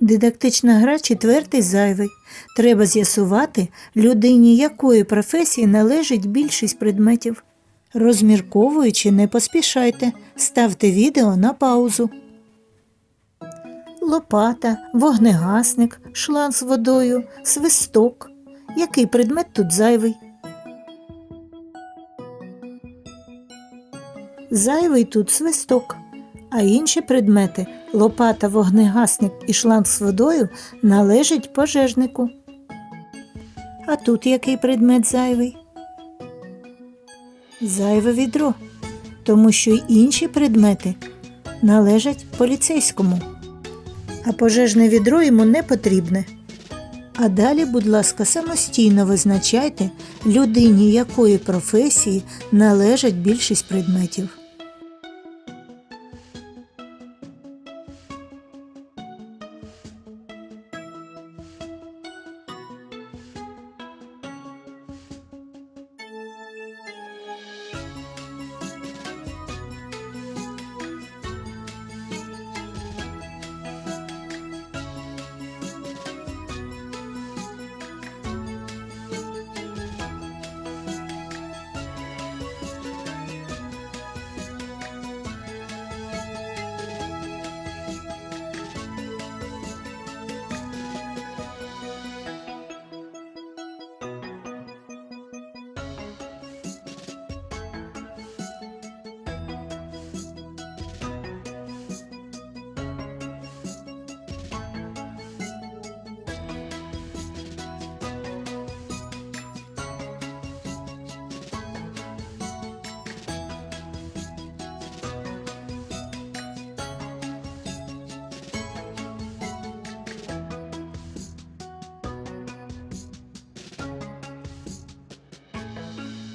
Дидактична гра четвертий зайвий. Треба з'ясувати, людині якої професії належить більшість предметів. Розмірковуючи, не поспішайте, ставте відео на паузу. Лопата, вогнегасник, шланг з водою, свисток. Який предмет тут зайвий? Зайвий тут свисток, а інші предмети лопата, вогнегасник і шланг з водою належать пожежнику. А тут який предмет зайвий? Зайве відро, тому що й інші предмети належать поліцейському, а пожежне відро йому не потрібне. А далі, будь ласка, самостійно визначайте, людині якої професії належать більшість предметів.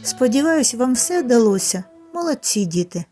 Сподіваюсь, вам все вдалося. Молодці діти.